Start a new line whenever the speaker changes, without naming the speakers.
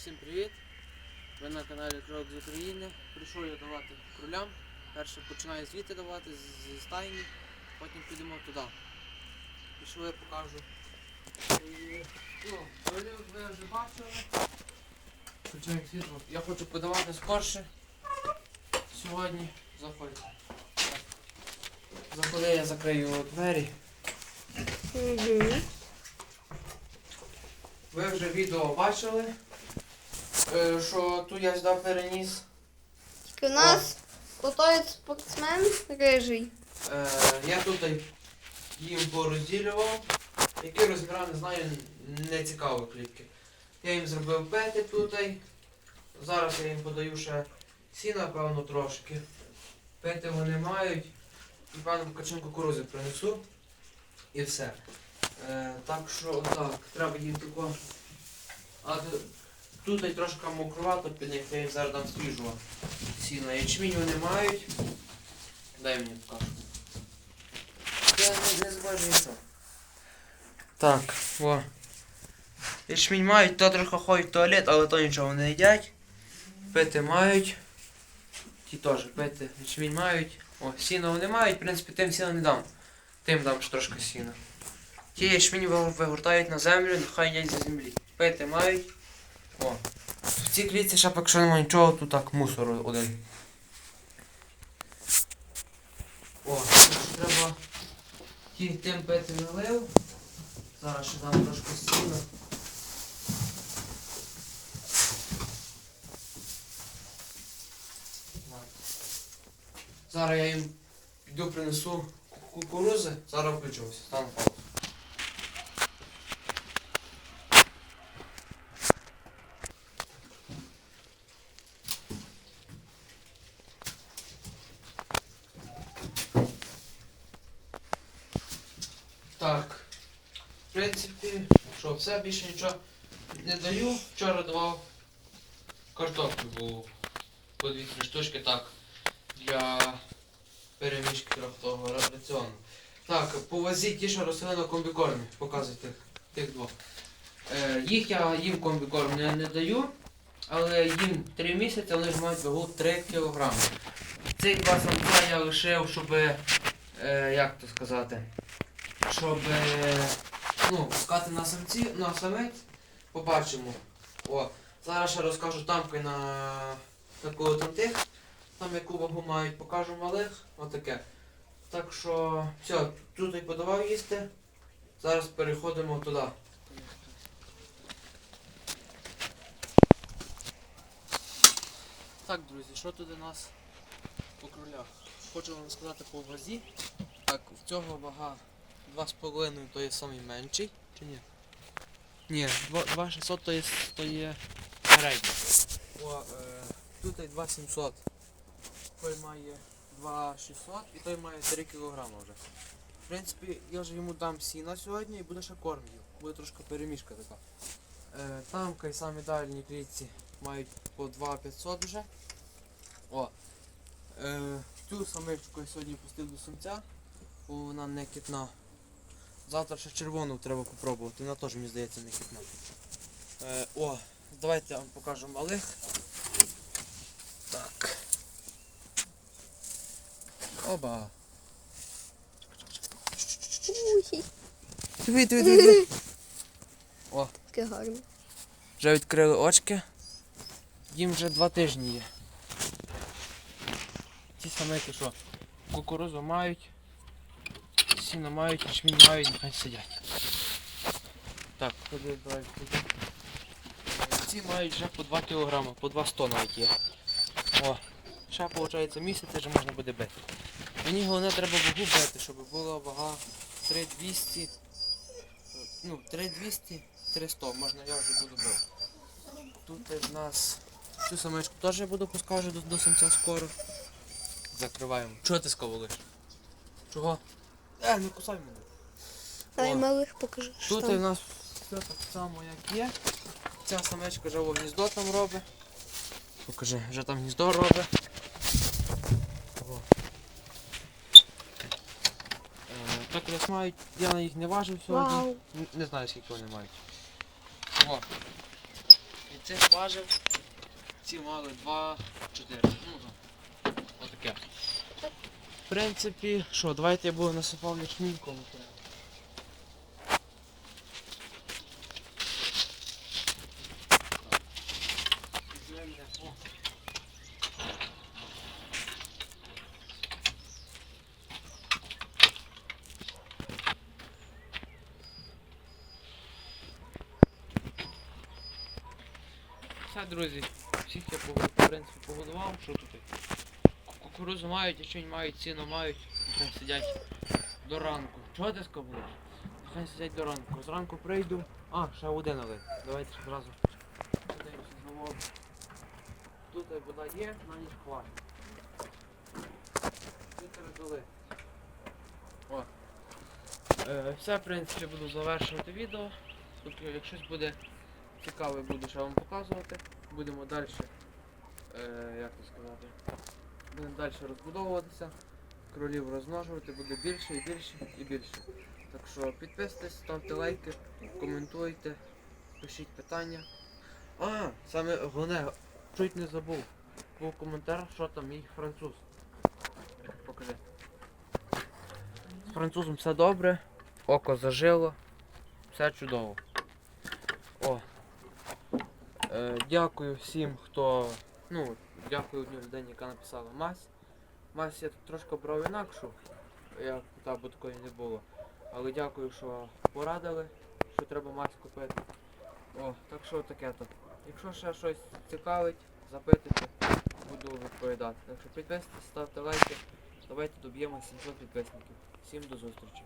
Всім привіт! Ви на каналі Крок з України. Прийшов я давати кролям. Перше починаю звідти давати зі стайні, потім підемо туди. Пішли, я покажу. І, ну, кролів ви вже бачили. Включаємо світло. Я хочу подавати скорше. Сьогодні заходьте. Заходи, я закрию двері.
Угу.
Ви вже відео бачили, е, що тут я сюди переніс.
Тільки у нас отой спортсмен рижий.
Е, я тут їм порозділював. Які розміри, не знаю, не цікаво клітки. Я їм зробив пети тут. Зараз я їм подаю ще сіна, певно, трошки. Пети вони мають. І певно качан кукурузи принесу. І все. Е, так що так, треба їм тако. Тут трошки мокрувато під них, я їм зараз дам свіжого сіна. Ячмінь вони мають. Дай мені покажу. Я не, не зважу яйцо. Так, о. Ячмінь мають, то трохи ходять в туалет, але то нічого не їдять. Пити мають. Ті теж пити. Ячмінь мають. О, сіна вони мають, в принципі, тим сіна не дам. Тим дам ще трошки сіна. Ті ячмінь вигортають на землю, нехай їдять за землі. Пити мають. О. В цій клітці ще поки що немає нічого, тут так мусор один. О, тут треба тим пити налив. Зараз ще дам трошки сіна. Зараз я їм піду принесу кукурузи, зараз включуся. Так. В принципі, що, все, більше нічого не даю. Вчора давав картоплю був по дві-три штучки так. Для перемішки трохи раціону. Так, по вазі ті, що росли на комбікормі. Показуй тих, двох. Е, їх я їм комбікорм не, не даю, але їм 3 місяці вони ж мають вагу 3 кг. Цих два самця я лишив, щоб, е, як то сказати, щоб е, ну, пускати на самці, на самець, побачимо. О, зараз ще розкажу тамки на такого там тих, там яку вагу мають, покажу малих, отаке. Так що, все, тут і подавав їсти. Зараз переходимо туди. Так, друзі, що тут у нас по кролях? Хочу вам сказати по вазі. Так, в цього вага 2,5 то є самий менший, чи ні? Ні, 2,600 то є, то є середній. О, е, тут і 2,700. Той має 2,600 і той має 3 кг вже. В принципі, я вже йому дам сіна сьогодні і буде ще корм. Буде трошки перемішка така. Е, там кай самі дальні клітці мають по 2,500 вже. О. Е, цю самичку я сьогодні пустив до самця, бо вона не кітна. Завтра ще червону треба попробувати, вона теж мені здається не кітна. Е, о, давайте я вам покажу малих. Так. Оба. Диви, диви, диви. О,
таке гарне.
вже відкрили очки. Їм вже два тижні є. Ті самики, що кукурузу мають, сіно мають, ячмінь мають, нехай сидять. Так, ходи, давай ходи. Ці мають вже по 2 кг, по 2 100 навіть є. О, ще виходить місяць, вже можна буде бити. Мені головне треба вагу бити, щоб була вага 3200. Ну, 3200, 300, можна я вже буду бити. Тут в нас цю самечку теж я буду пускати до, до самця скоро. Закриваємо. Чого ти сковалиш? Чого? Е, не кусай мене.
Дай
О.
малих покажи.
Тут у нас все так само як є. Ця самечка вже гніздо там робить. Покажи, вже там гніздо робить. О. Е, Так нас мають, я на їх не важив сьогодні.
Вау.
Н- Не знаю скільки вони мають. О. цих важив. Ці мали 2, 4. Ну так. Отаке. В принципі, що, давайте я буду насипав ячмінь кому треба. Все, друзі, всіх я в принципі погодував, що тут. Ку- Кукурузу мають, ячень мають, ціну мають, нехай сидять до ранку. Чого ти скобуєш? Нехай сидять до ранку. Зранку прийду. А, ще один але. Давайте ще. Подивимося знову. Тут вода є, на ніч хватить. Е, все, в принципі, буду завершувати відео. Тут, якщо щось буде цікаве, буду ще вам показувати. Будемо далі, е, як то сказати, будемо далі розбудовуватися, кролів розмножувати, буде більше і більше і більше. Так що підписуйтесь, ставте лайки, коментуйте, пишіть питання. А, саме головне, чуть не забув. Був коментар, що там мій француз. Покажи. З французом все добре, око зажило, все чудово. О. Е, дякую всім, хто. Ну, дякую одній людині, яка написала Мась. Мась я тут трошки брав інакшу. Я питав, бо такої не було. Але дякую, що порадили, що треба мазь купити. О, так що таке то. Якщо ще щось цікавить, запитуйте, буду відповідати. Так що підписуйтесь, ставте лайки. Давайте доб'ємо 700 підписників. Всім до зустрічі.